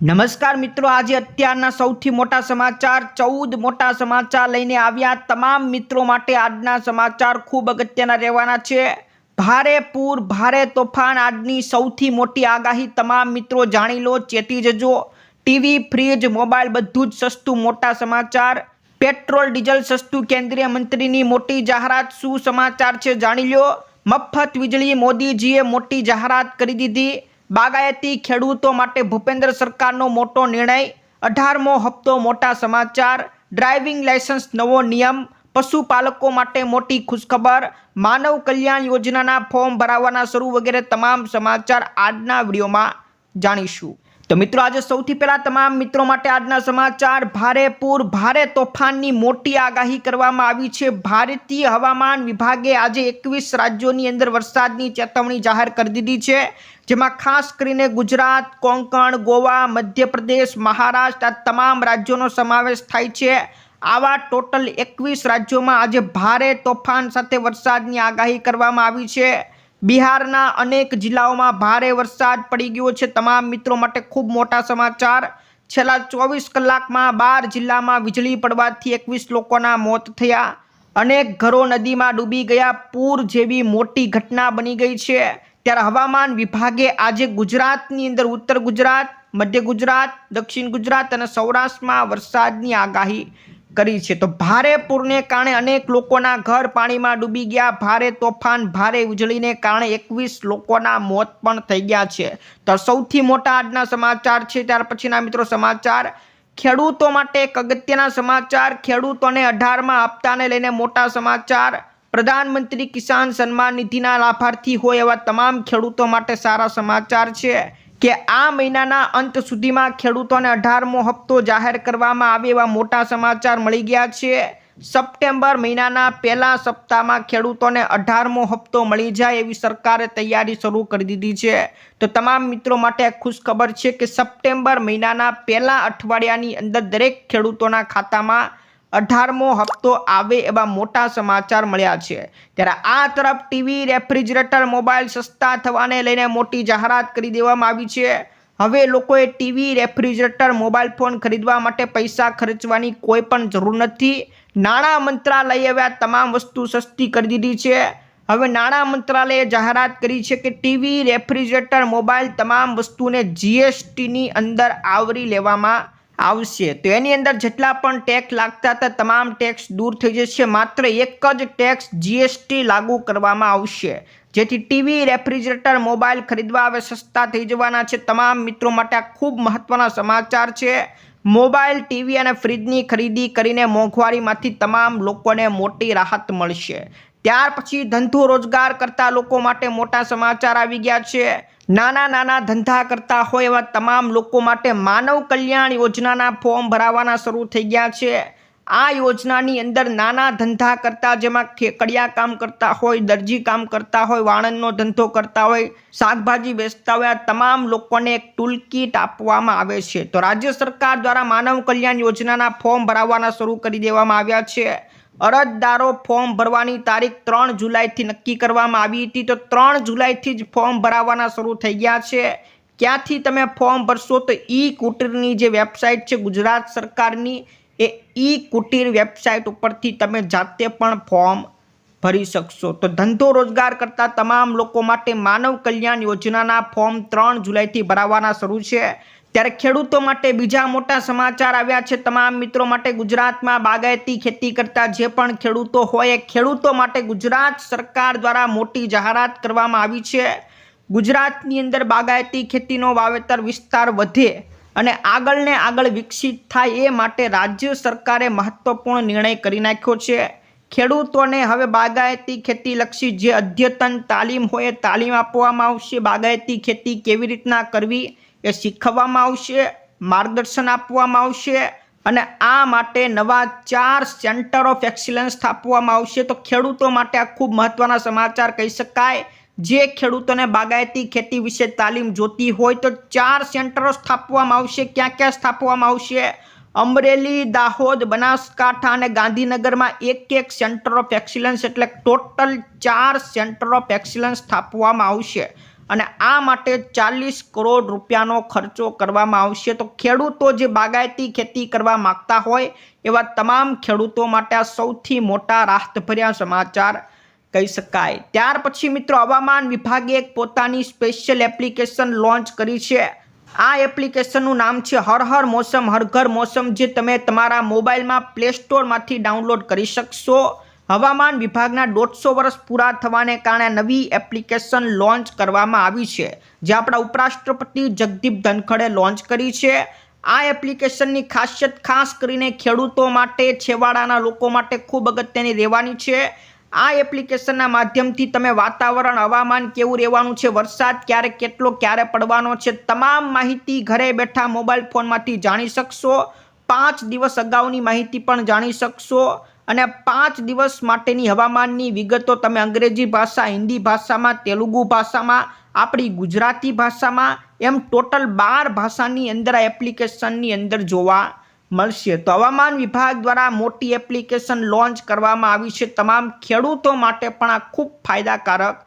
નમસ્કાર મિત્રો, આજે અત્યારના સૌથી મોટા સમાચાર, ચૌદ મોટા સમાચાર લઈને આવ્યા તમામ મિત્રો માટે આજના સમાચાર ખૂબ અગત્યના રહેવાના છે. ભારે પૂર, ભારે તોફાન, આજની સૌથી મોટી આગાહી તમામ મિત્રો જાણી લો, ચેતી જજો. ટીવી, ફ્રીજ, મોબાઈલ બધું જ સસ્તું મોટા સમાચાર. પેટ્રોલ, ડીઝલ સસ્તું, કેન્દ્રીય મંત્રીની મોટી જાહેરાત. શું સમાચાર છે જાણી લો. મફત વીજળી, મોદીજીએ મોટી જાહેરાત કરી દીધી. બાગાયતી ખેડૂતો માટે ભૂપેન્દ્ર સરકારનો મોટો નિર્ણય. અઢારમો હપ્તો મોટા સમાચાર. ડ્રાઇવિંગ લાયસન્સ નવો નિયમ. પશુપાલકો માટે મોટી ખુશખબર. માનવ કલ્યાણ યોજનાના ફોર્મ ભરાવવાના શરૂ વગેરે તમામ સમાચાર આજના વિડીયોમાં જાણીશું. તો મિત્રો, આજે સૌથી પહેલાં તમામ મિત્રો માટે આજના સમાચાર. ભારે પૂર, ભારે તોફાનની મોટી આગાહી કરવામાં આવી છે. ભારતીય હવામાન વિભાગે આજે એકવીસ રાજ્યોની અંદર વરસાદની ચેતવણી જાહેર કરી દીધી છે. જેમાં ખાસ કરીને ગુજરાત, કોંકણ, ગોવા, મધ્યપ્રદેશ, મહારાષ્ટ્ર આ તમામ રાજ્યોનો સમાવેશ થાય છે. આવા ટોટલ એકવીસ રાજ્યોમાં આજે ભારે તોફાન સાથે વરસાદની આગાહી કરવામાં આવી છે. બિહારના અનેક જિલ્લાઓમાં ભારે વરસાદ પડી ગયો છે. તમામ મિત્રો માટે ખૂબ મોટા સમાચાર. છેલ્લા ચોવીસ કલાકમાં બાર જિલ્લામાં વીજળી પડવાથી એકવીસ લોકોના મોત થયા. અનેક ઘરો નદીમાં ડૂબી ગયા. પૂર જેવી મોટી ઘટના બની ગઈ છે. ત્યારે હવામાન વિભાગે આજે ગુજરાતની અંદર ઉત્તર ગુજરાત, મધ્ય ગુજરાત, દક્ષિણ ગુજરાત અને સૌરાષ્ટ્રમાં વરસાદની આગાહી કરી છે. તો ભારે પૂરને કારણે અનેક લોકોના ઘર પાણીમાં ડૂબી ગયા. ભારે તોફાન, ભારે વીજળીને કારણે એકવીસ લોકોના મોત પણ થઈ ગયા છે. તો સૌથી મોટા આજના સમાચાર છે. ત્યાર પછીના મિત્રો સમાચાર. ખેડૂતો માટે એક અગત્યના સમાચાર. ખેડૂતોને અઢારમાં હપ્તાને લઈને મોટા સમાચાર. પ્રધાનમંત્રી કિસાન સન્માન નિધિના લાભાર્થી હોય એવા તમામ ખેડૂતો માટે સારા સમાચાર છે કે આ મહિનાના અંત સુધીમાં ખેડૂતોને અઢારમો હપ્તો જાહેર કરવામાં આવે એવા મોટા સમાચાર મળી ગયા છે. સપ્ટેમ્બર મહિનાના પહેલા સપ્તાહમાં ખેડૂતોને અઢારમો હપ્તો મળી જાય એવી સરકારે તૈયારી શરૂ કરી દીધી છે. તો તમામ મિત્રો માટે ખુશ ખબર છે કે સપ્ટેમ્બર મહિનાના પહેલા અઠવાડિયાની અંદર દરેક ખેડૂતોના ખાતામાં અઢારમો હપ્તો આવે એવા મોટા સમાચાર મળ્યા છે. ત્યારે આ તરફ ટીવી, રેફ્રિજરેટર, મોબાઈલ સસ્તા થવાને લઈને મોટી જાહેરાત કરી દેવામાં આવી છે. હવે લોકોએ ટીવી, રેફ્રિજરેટર, મોબાઈલ ફોન ખરીદવા માટે પૈસા ખર્ચવાની કોઈ પણ જરૂર નથી. નાણાં મંત્રાલયે હવે તમામ વસ્તુ સસ્તી કરી દીધી છે. હવે નાણાં મંત્રાલયે જાહેરાત કરી છે કે ટીવી, રેફ્રિજરેટર, મોબાઈલ તમામ વસ્તુને જીએસટીની અંદર આવરી લેવામાં આવશે. તો એની અંદર જેટલા પણ ટેક્સ લાગતા હતા, તમામ ટેક્સ દૂર થઈ જશે. માત્ર એક જ ટેક્સ જીએસટી લાગુ કરવામાં આવશે. જેથી ટીવી રેફ્રિજરેટર મોબાઈલ ખરીદવા હવે સસ્તા થઈ જવાના છે. તમામ મિત્રો માટે ખૂબ મહત્વના સમાચાર છે. મોબાઈલ ટીવી અને ફ્રીજની ખરીદી કરીને મોંઘવારીમાંથી તમામ લોકોને મોટી રાહત મળશે. ત્યાર પછી ધંધો રોજગાર કરતા લોકો માટે મોટા સમાચાર આવી ગયા છે. નાના નાના ધંધા કરતા હોય એવા તમામ લોકો માટે માનવ કલ્યાણ યોજનાના ફોર્મ ભરાવાના શરૂ થઈ ગયા છે. આ યોજનાની અંદર નાના ધંધા કરતા જેમાં કડિયા કામ કરતા હોય, દરજી કામ કરતા હોય, વાણંદનો ધંધો કરતા હોય, શાકભાજી વેચતા હોય, આ તમામ લોકોને એક ટૂલકીટ આપવામાં આવે છે. તો રાજ્ય સરકાર દ્વારા માનવ કલ્યાણ યોજનાના ફોર્મ ભરાવાના શરૂ કરી દેવામાં આવ્યા છે. અરજદારો ફોર્મ ભરવાની તારીખ ત્રણ જુલાઈથી નક્કી કરવામાં આવી હતી. તો ત્રણ જુલાઈથી જ ફોર્મ ભરાવાના શરૂ થઈ ગયા છે. ક્યાંથી તમે ફોર્મ ભરશો? તો ઈ કુટીરની જે વેબસાઇટ છે, ગુજરાત સરકારની, એ ઈ કુટીર વેબસાઇટ ઉપરથી તમે જાતે પણ ફોર્મ ભરી શકશો. તો ધંધો રોજગાર કરતા તમામ લોકો માટે માનવ કલ્યાણ યોજનાના ફોર્મ ત્રણ જુલાઈથી ભરાવાના શરૂ છે. ત્યારે ખેડૂતો માટે બીજા મોટા સમાચાર આવ્યા છે. તમામ મિત્રો માટે ગુજરાતમાં બાગાયતી ખેતી કરતા જે પણ ખેડૂતો હોય, એ ખેડૂતો માટે ગુજરાત સરકાર દ્વારા મોટી જાહેરાત કરવામાં આવી છે. ગુજરાતની અંદર બાગાયતી ખેતીનો વાવેતર વિસ્તાર વધે અને આગળ ને આગળ વિકસિત થાય, એ માટે રાજ્ય સરકારે મહત્વપૂર્ણ નિર્ણય કરી નાખ્યો છે. ખેડૂતોને હવે બાગાયતી ખેતી લક્ષી જે અદ્યતન તાલીમ હોય તાલીમ આપવામાં આવશે. બાગાયતી ખેતી કેવી રીતના કરવી એ શીખવવામાં આવશે, માર્ગદર્શન આપવામાં આવશે અને આ માટે નવા ચાર સેન્ટર ઓફ એક્સિલન્સ સ્થાપવામાં આવશે. તો ખેડૂતો માટે આ ખૂબ મહત્ત્વના સમાચાર કહી શકાય. જે ખેડૂતોને બાગાયતી ખેતી વિશે તાલીમ જોતી હોય તો ચાર સેન્ટરો સ્થાપવામાં આવશે. ક્યાં ક્યાં સ્થાપવામાં આવશે? અમરેલી, દાહોદ, બનાસકાંઠા અને ગાંધીનગરમાં એક એક સેન્ટર ઓફ એક્સિલન્સ એટલે ટોટલ ચાર સેન્ટર ઓફ એક્સિલન્સ સ્થાપવામાં આવશે. અને આ માટે ચાલીસ કરોડ રૂપિયાનો ખર્ચો કરવામાં આવશે. તો ખેડૂતો જે બાગાયતી ખેતી કરવા માગતા હોય એવા તમામ ખેડૂતો માટે આ સૌથી મોટા રાહતભર્યા સમાચાર કહી શકાય. ત્યાર પછી મિત્રો હવામાન વિભાગે એક પોતાની સ્પેશિયલ એપ્લિકેશન લોન્ચ કરી છે. આ એપ્લિકેશનનું નામ છે હર હર મોસમ, હર ઘર મોસમ, જે તમે તમારા મોબાઈલમાં પ્લે સ્ટોરમાંથી ડાઉનલોડ કરી શકશો. હવામાન વિભાગના દોઢસો વર્ષ પૂરા થવાને કારણે નવી એપ્લિકેશન લોન્ચ કરવામાં આવી છે, જે આપણા ઉપરાષ્ટ્રપતિ જગદીપ ધનખડે લોન્ચ કરી છે. આ એપ્લિકેશનની ખાસિયત ખાસ કરીને ખેડૂતો માટે, છેવાડાના લોકો માટે ખૂબ અગત્યની રહેવાની છે. આ એપ્લિકેશનના માધ્યમથી તમે વાતાવરણ, હવામાન કેવું રહેવાનું છે, વરસાદ ક્યારે કેટલો, ક્યારે પડવાનો છે, તમામ માહિતી ઘરે બેઠા મોબાઈલ ફોનમાંથી જાણી શકશો. પાંચ દિવસ અગાઉની માહિતી પણ જાણી શકશો. અને પાંચ દિવસ માટેની હવામાનની વિગતો તમે અંગ્રેજી ભાષા, હિન્દી ભાષામાં, તેલુગુ ભાષામાં, આપણી ગુજરાતી ભાષામાં, એમ ટોટલ બાર ભાષાની અંદર આ એપ્લિકેશનની અંદર જોવા મળશે. તો હવામાન વિભાગ દ્વારા મોટી એપ્લિકેશન લોન્ચ કરવામાં આવી છે. તમામ ખેડૂતો માટે પણ આ ખૂબ ફાયદાકારક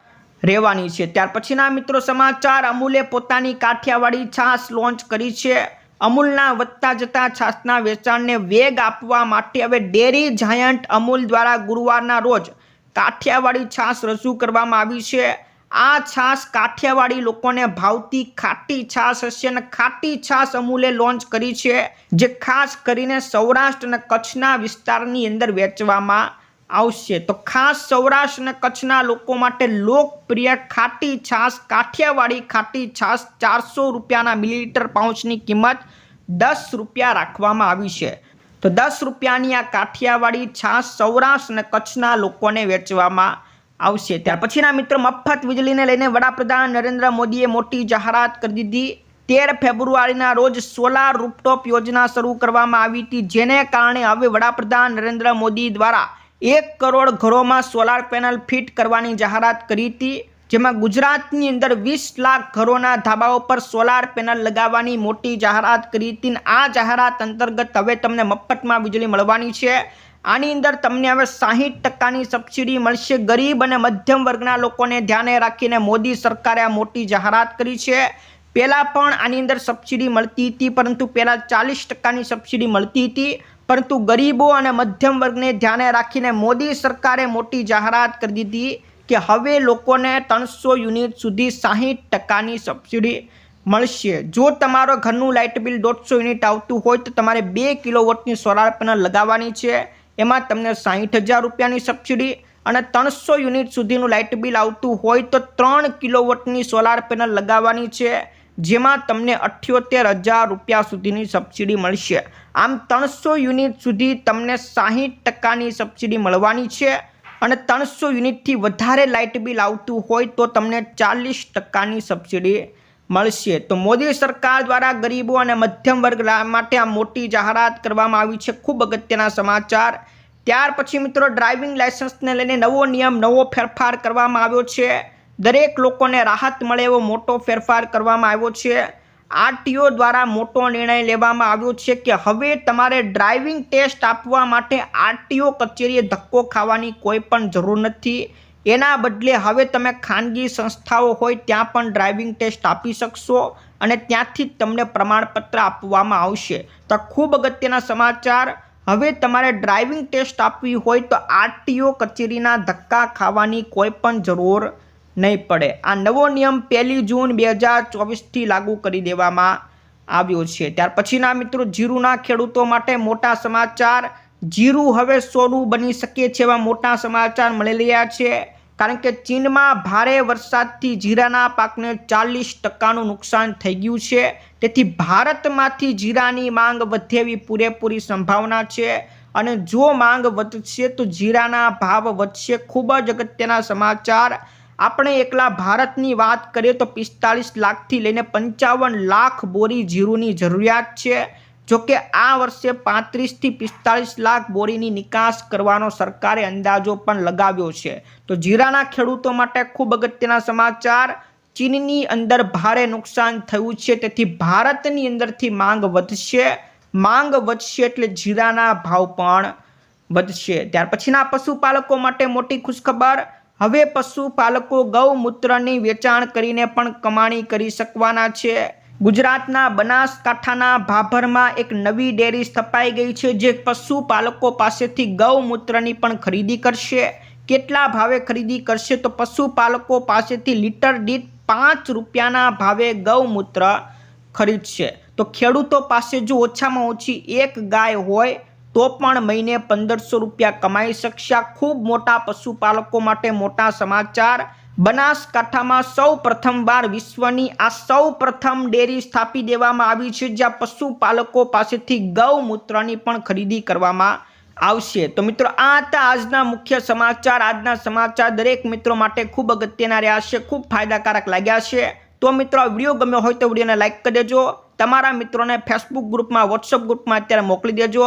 રહેવાની છે. ત્યાર પછીના મિત્રો સમાચાર, અમૂલે પોતાની કાઠિયાવાડી છાશ લોન્ચ કરી છે. અમૂલના વધતા જતા છાસના વેચાણને વેગ આપવા માટે હવે ડેરી જાયન્ટ અમૂલ દ્વારા ગુરુવારના રોજ કાઠિયાવાડી છાશ રજૂ કરવામાં આવી છે. આ છાશ કાઠિયાવાડી લોકોને ભાવતી ખાટી છાસ હશે અને ખાટી છાશ અમૂલે લોન્ચ કરી છે, જે ખાસ કરીને સૌરાષ્ટ્ર અને કચ્છના વિસ્તારની અંદર વેચવામાં આવશે. તો ખાસ સૌરાષ્ટ્ર અને કચ્છના લોકો માટે લોકપ્રિય ખાટી છાશ, કાઠિયાવાડી ખાટી છાશ ચારસો રૂપિયાના મિલીલીટર પાઉચની કિંમત દસ રૂપિયા રાખવામાં આવી છે. તો દસ રૂપિયાની આ કાઠિયાવાડી છાશ સૌરાષ્ટ્ર અને કચ્છના લોકોને વેચવામાં આવશે. ત્યાર પછીના મિત્રો, મફત વીજળીને લઈને વડાપ્રધાન નરેન્દ્ર મોદીએ મોટી જાહેરાત કરી દીધી. તેર ફેબ્રુઆરીના રોજ સોલાર રૂપટોપ યોજના શરૂ કરવામાં આવી હતી, જેને કારણે હવે વડાપ્રધાન નરેન્દ્ર મોદી દ્વારા એક કરોડ ઘરોમાં સોલાર પેનલ ફિટ કરવાની જાહેરાત કરી હતી, જેમાં ગુજરાતની અંદર વીસ લાખ ઘરોના ધાબાઓ પર સોલાર પેનલ લગાવવાની મોટી જાહેરાત કરી હતી આ જાહેરાત અંતર્ગત હવે તમને મફતમાં વીજળી મળવાની છે. આની અંદર તમને હવે સાહીઠ ટકાની સબસિડી મળશે. ગરીબ અને મધ્યમ વર્ગના લોકોને ધ્યાને રાખીને મોદી સરકારે આ મોટી જાહેરાત કરી છે. પહેલાં પણ આની અંદર સબસિડી મળતી હતી, પરંતુ પહેલાં ચાલીસ ટકાની સબસિડી મળતી હતી. પરંતુ ગરીબો અને મધ્યમ વર્ગને ધ્યાને રાખીને મોદી સરકારે મોટી જાહેરાત કરી દીધી કે હવે લોકોને ત્રણસો યુનિટ સુધી સાહીઠ ટકાની સબસિડી મળશે. જો તમારો ઘરનું લાઇટ બિલ દોઢસો યુનિટ આવતું હોય તો તમારે બે કિલોવોટની સોલાર પેનલ લગાવવાની છે. એમાં તમને સાહીઠ હજાર રૂપિયાની સબસિડી અને ત્રણસો યુનિટ સુધીનું લાઇટ બિલ આવતું હોય તો ત્રણ કિલોવોટની સોલાર પેનલ લગાવવાની છે. જેમાં તમને અઠ્યોતેર હજાર રૂપિયા સુધીની સબસિડી મળશે. આમ ત્રણસો યુનિટ સુધી તમને સાહીઠ ટકાની સબસિડી મળવાની છે અને ત્રણસો યુનિટથી વધારે લાઇટ બિલ આવતું હોય તો તમને ચાલીસ ટકાની સબસિડી મળશે. તો મોદી સરકાર દ્વારા ગરીબો અને મધ્યમ વર્ગ માટે આ મોટી જાહેરાત કરવામાં આવી છે. ખૂબ અગત્યના સમાચાર. ત્યાર પછી મિત્રો, ડ્રાઇવિંગ લાઇસન્સને લઈને નવો નિયમ, નવો ફેરફાર કરવામાં આવ્યો છે. દરેક લોકોને રાહત મળે એવો મોટો ફેરફાર કરવામાં આવ્યો છે. આરટીઓ દ્વારા મોટો નિર્ણય લેવામાં આવ્યો છે કે હવે તમારે ડ્રાઇવિંગ ટેસ્ટ આપવા માટે આરટીઓ કચેરીએ ધક્કો ખાવાની કોઈ પણ જરૂર નથી. એના બદલે હવે તમે ખાનગી સંસ્થાઓ હોય ત્યાં પણ ડ્રાઇવિંગ ટેસ્ટ આપી શકશો અને ત્યાંથી તમને પ્રમાણપત્ર આપવામાં આવશે. તો ખૂબ અગત્યના સમાચાર, હવે તમારે ડ્રાઇવિંગ ટેસ્ટ આપવી હોય તો આરટીઓ કચેરીના ધક્કા ખાવાની કોઈ પણ જરૂર નહીં પડે. આ નવો નિયમ પહેલી જૂન બે હજાર ચોવીસથી લાગુ કરી દેવામાં આવ્યો છે. ત્યાર પછીના મિત્રો, જીરુના ખેડૂતો માટે મોટા સમાચાર. જીરું હવે સોનું બની શકે છે એવા મોટા સમાચાર મળી રહ્યા છે. કારણ કે ચીનમાં ભારે વરસાદથી જીરાના પાકને ચાલીસ ટકાનું નુકસાન થઈ ગયું છે. તેથી ભારતમાંથી જીરાની માંગ વધે એવી પૂરેપૂરી સંભાવના છે. અને જો માંગ વધશે તો જીરાના ભાવ વધશે. ખૂબ જ અગત્યના સમાચાર. આપણે એકલા ભારતની વાત કરીએ તો પિસ્તાળીસ લાખથી લઈને પંચાવન લાખ બોરી જીરુંની જરૂરિયાત છે. જો કે આ વર્ષે પાંત્રીસથી પિસ્તાળીસ લાખ બોરીની નિકાસ કરવાનો સરકારે અંદાજો પણ લગાવ્યો છે. તો જીરાના ખેડૂતો માટે ખૂબ અગત્યના સમાચાર. ચીનની અંદર ભારે નુકસાન થયું છે, તેથી ભારતની અંદરથી માંગ વધશે. માંગ વધશે એટલે જીરાના ભાવ પણ વધશે. ત્યાર પછીના પશુપાલકો માટે મોટી ખુશખબર. હવે પશુપાલકો ગૌમૂત્રની વેચાણ કરીને પણ કમાણી કરી શકવાના છે. ગુજરાતના બનાસકાંઠાના ભાભરમાં એક નવી ડેરી સ્થપાઈ ગઈ છે જે પશુપાલકો પાસેથી ગૌમૂત્રની પણ ખરીદી કરશે. કેટલા ભાવે ખરીદી કરશે તો પશુપાલકો પાસેથી લીટર દીઠ પાંચ રૂપિયાના ભાવે ગૌમૂત્ર ખરીદશે. તો ખેડૂતો પાસે જો ઓછામાં ઓછી એક ગાય હોય તો પણ મહિને પંદરસો રૂપિયા કમાઈ શકશે. ખૂબ મોટા પશુપાલકો માટે મોટા સમાચાર. બનાસકાંઠામાં સૌ પ્રથમવાર વિશ્વની આ સૌ પ્રથમ ડેરી સ્થાપી દેવામાં આવી છે, જ્યાં પશુપાલકો પાસેથી ગૌમૂત્રની પણ ખરીદી કરવામાં આવશે. તો મિત્રો, આ હતા આજના મુખ્ય સમાચાર. આજના સમાચાર દરેક મિત્રો માટે ખૂબ અગત્યના રહ્યા છે, ખૂબ ફાયદાકારક લાગ્યા છે. તો મિત્રો, આ વીડિયો ગમ્યો હોય તો વિડીયોને લાઇક કરી દેજો. તમારા મિત્રોને ફેસબુક ગ્રુપમાં વોટ્સઅપ ગ્રુપમાં અત્યારે મોકલી દેજો.